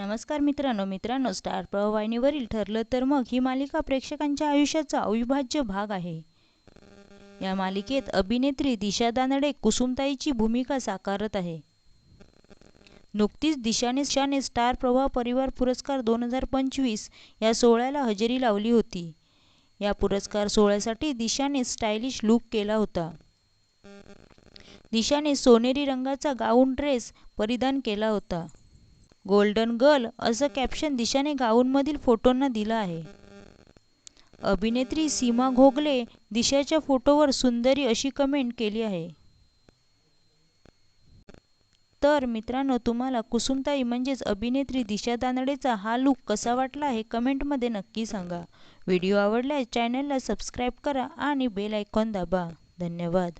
नमस्कार मित्रांनो मित्रांनो स्टार प्रवाहिनीवरील ठरलं तर मग ही मालिका प्रेक्षकांच्या आयुष्याचा अविभाज्य भाग आहे. या मालिकेत अभिनेत्री दिशा दानडे कुसुमताईची भूमिका साकारत आहे. नुकतीच दिशाने शाने स्टार प्रवाह परिवार पुरस्कार दोन हजार पंचवीस या सोहळ्याला हजेरी लावली होती. या पुरस्कार सोहळ्यासाठी दिशाने स्टायलिश लुक केला होता. दिशाने सोनेरी रंगाचा गाऊन ड्रेस परिधान केला होता. गोल्डन गर्ल असं कॅप्शन दिशाने गाऊनमधील फोटोंना दिलं आहे. अभिनेत्री सीमा घोगले दिशाच्या फोटोवर सुंदरी अशी कमेंट केली आहे. तर मित्रांनो तुम्हाला कुसुमताई म्हणजेच अभिनेत्री दिशा दानडेचा हा लुक कसा वाटला हे कमेंटमध्ये नक्की सांगा. व्हिडिओ आवडल्यास चॅनलला सबस्क्राईब करा आणि बेल आयकॉन दाबा. धन्यवाद.